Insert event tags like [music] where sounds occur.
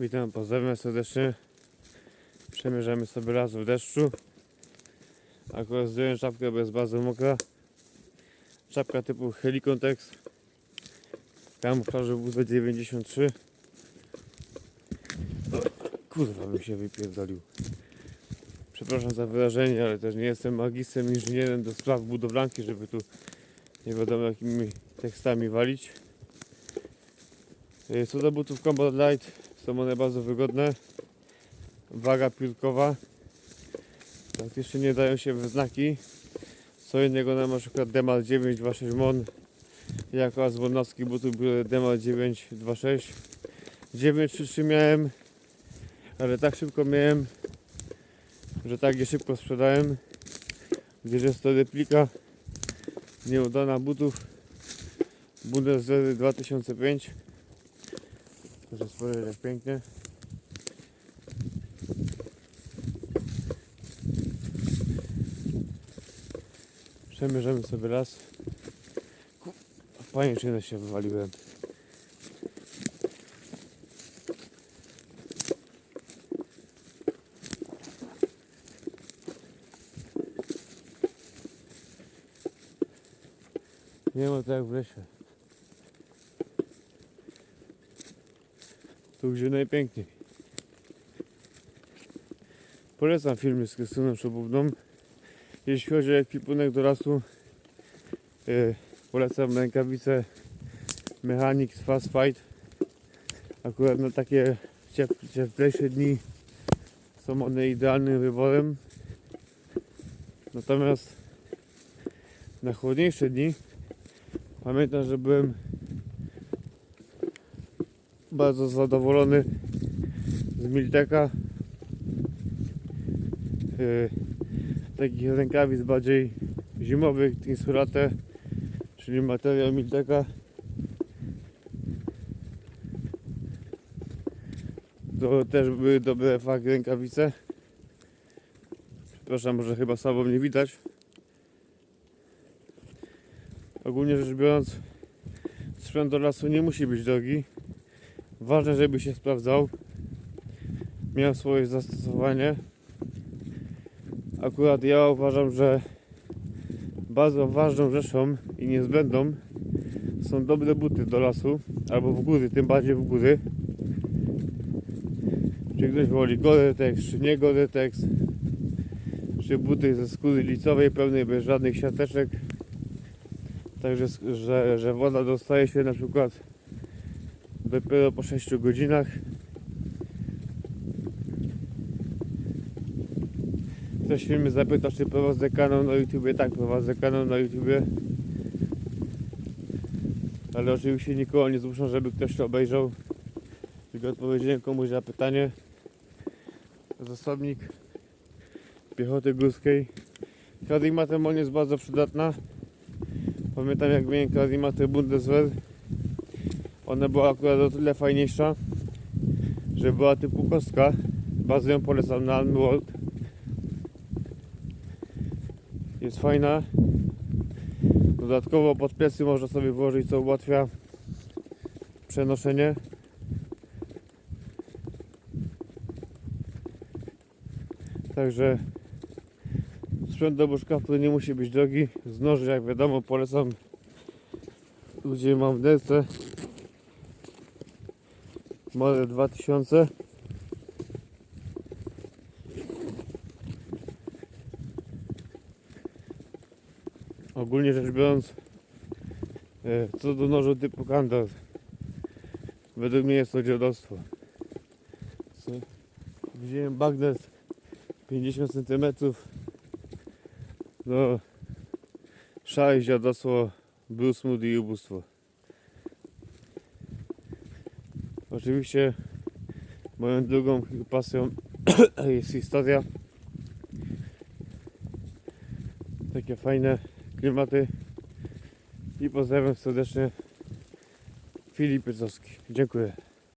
Witam, pozdrawiam serdecznie. Przemierzamy sobie las w deszczu. Akurat zdjąłem czapkę, bo jest bardzo mokra. Czapka typu Helicontex. Kamuflażu WD93. O, Kurwa, bym się wypierdolił. Przepraszam za wyrażenie, ale też nie jestem magistrem inżynierem do spraw budowlanki, żeby tu nie wiadomo jakimi tekstami walić. Y, Co do butów Combat Light, są one bardzo wygodne. Waga piórkowa. Praktycznie nie dają się we znaki. Co innego na przykład Demal 926 Mon. Jako z Wodnowskich butów Demal 926. 933 miałem, ale tak szybko miałem, że tak je szybko sprzedałem. Gdyż jest to replika nieudana butów Bundeswehr 2005. Proszę spojrzeć jak pięknie. Przemierzamy sobie las. W pajęczynę się wywaliłem. Nie ma tak jak w lesie. Tu gdzie najpiękniej. Polecam filmy z Krystyną Szobówną. Jeśli chodzi o ekwipunek do lasu, yy, polecam rękawice Mechanics Fast Fight. Akurat na takie ciep- cieplejsze dni są one idealnym wyborem. Natomiast na chłodniejsze dni pamiętam, że byłem bardzo zadowolony z Milteka. Yy, takich rękawic bardziej zimowych, Tinsurate, czyli materiał Milteka. To też były dobre fakt rękawice. Przepraszam, może chyba słabo mnie widać. Ogólnie rzecz biorąc, sprzęt do lasu nie musi być drogi. Ważne, żeby się sprawdzał. Miał swoje zastosowanie. Akurat ja uważam, że bardzo ważną rzeczą i niezbędną są dobre buty do lasu albo w góry, tym bardziej w góry. Czy ktoś woli Gore-Tex, czy nie Gore-Tex, czy buty ze skóry licowej pełnej bez żadnych siateczek. Także, że, że woda dostaje się na przykład dopiero po 6 godzinach. Ktoś mnie zapytał, czy prowadzę kanał na YouTubie. Tak, prowadzę kanał na YouTubie. Ale oczywiście nikogo nie zmuszam, żeby ktoś to obejrzał. Tylko odpowiedziałem komuś na pytanie. Zasobnik piechoty górskiej. Kadimatę on jest bardzo przydatna. Pamiętam jak miałem kadimatę Bundeswehr. Ona była akurat o tyle fajniejsza, że była typu kostka. Bardzo ją polecam na World. Jest fajna. Dodatkowo pod plecy można sobie włożyć, co ułatwia przenoszenie. Także sprzęt do buszka, który nie musi być drogi. Z noży, jak wiadomo, polecam gdzie mam w delce model 2000 ogólnie rzecz biorąc e, co do nożu typu kandar według mnie jest to dziadostwo. Wziąłem bagnet 50 cm no szale dziadostwo Bruce Moody i ubóstwo Oczywiście moją drugą pasją [coughs] jest historia. Takie fajne klimaty. I pozdrawiam serdecznie Filip Pycowski. Dziękuję.